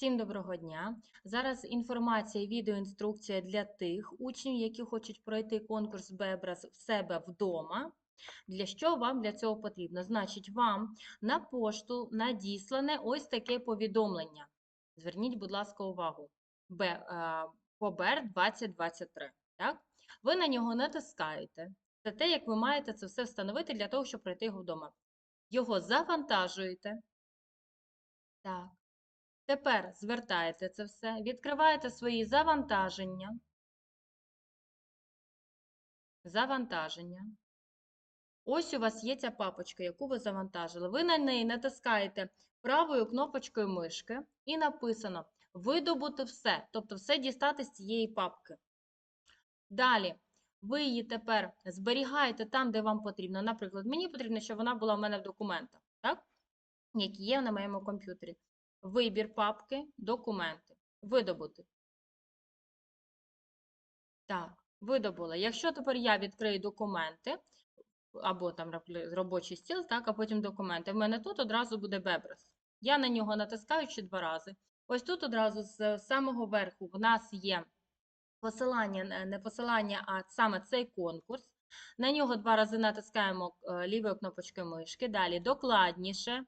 Всім доброго дня! Зараз інформація і відеоінструкція для тих учнів, які хочуть пройти конкурс Бебрас в себе вдома. Для що вам для цього потрібно? Значить, вам на пошту надіслане ось таке повідомлення. Зверніть, будь ласка, увагу. Б, е, ПОБЕР 2023. Так? Ви на нього натискаєте. Це те, як ви маєте це все встановити для того, щоб пройти його вдома. Його завантажуєте. Так. Тепер звертаєте це все, відкриваєте свої завантаження. Завантаження. Ось у вас є ця папочка, яку ви завантажили. Ви на неї натискаєте правою кнопочкою мишки і написано Видобути все, тобто все дістати з цієї папки. Далі, ви її тепер зберігаєте там, де вам потрібно. Наприклад, мені потрібно, щоб вона була в мене в документах, так? які є на моєму комп'ютері. Вибір папки, документи. Видобути. Так, видобула. Якщо тепер я відкрию документи, або там робочий стіл, так, а потім документи, в мене тут одразу буде Бебрас. Я на нього натискаю ще два рази. Ось тут одразу з самого верху в нас є посилання, не посилання, а саме цей конкурс. На нього два рази натискаємо е, лівою кнопочкою мишки. Далі докладніше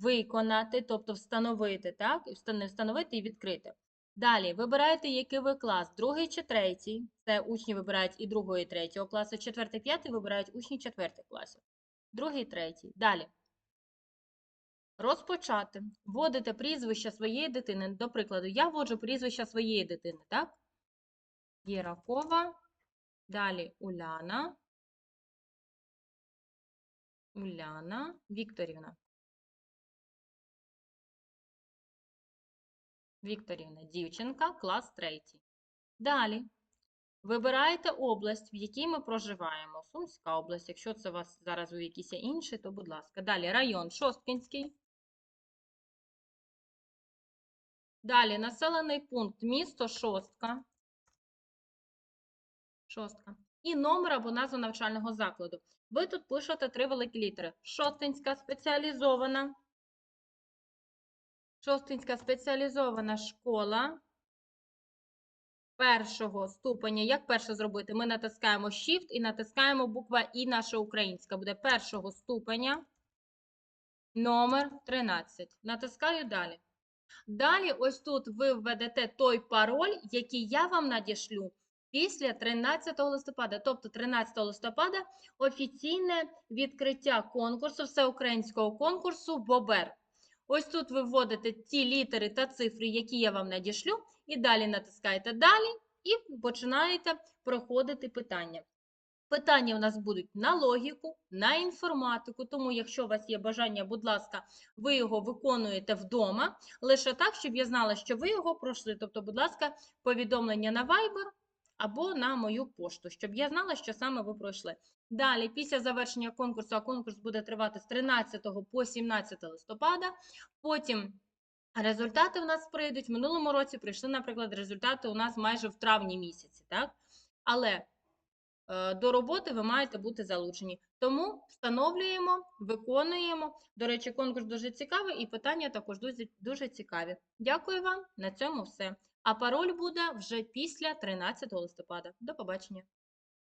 виконати, тобто встановити, так? Встановити і відкрити. Далі вибираєте, який ви клас, другий чи третій. Це учні вибирають і другого, і третього класу. Четвертий, п'ятий вибирають учні четвертих класів. Другий, третій. Далі. Розпочати. Вводите прізвище своєї дитини. До прикладу, я вводжу прізвище своєї дитини, так? Єракова. Далі Уляна. Уляна Вікторівна. Вікторівна, дівчинка, клас 3. Далі. Вибираєте область, в якій ми проживаємо. Сумська область. Якщо це у вас зараз у якійсь інший, то будь ласка. Далі район Шосткінський. Далі населений пункт місто Шостка. Шостка. І номер або назву навчального закладу. Ви тут пишете три великі літери. Шостинська спеціалізована. Шостинська спеціалізована школа першого ступеня. Як перше зробити? Ми натискаємо Shift і натискаємо буква І наша українська. Буде першого ступеня номер 13. Натискаю далі. Далі, ось тут ви введете той пароль, який я вам надішлю після 13 листопада. Тобто 13 листопада офіційне відкриття конкурсу, всеукраїнського конкурсу Бобер. Ось тут ви вводите ті літери та цифри, які я вам надішлю, і далі натискаєте Далі і починаєте проходити питання. Питання у нас будуть на логіку, на інформатику, тому, якщо у вас є бажання, будь ласка, ви його виконуєте вдома, лише так, щоб я знала, що ви його пройшли. Тобто, будь ласка, повідомлення на Viber або на мою пошту, щоб я знала, що саме ви пройшли. Далі, після завершення конкурсу, а конкурс буде тривати з 13 по 17 листопада. Потім результати у нас прийдуть. В минулому році прийшли, наприклад, результати у нас майже в травні місяці. так? Але е, до роботи ви маєте бути залучені. Тому встановлюємо, виконуємо. До речі, конкурс дуже цікавий і питання також дуже, дуже цікаві. Дякую вам. На цьому все. А пароль буде вже після 13 листопада. До побачення.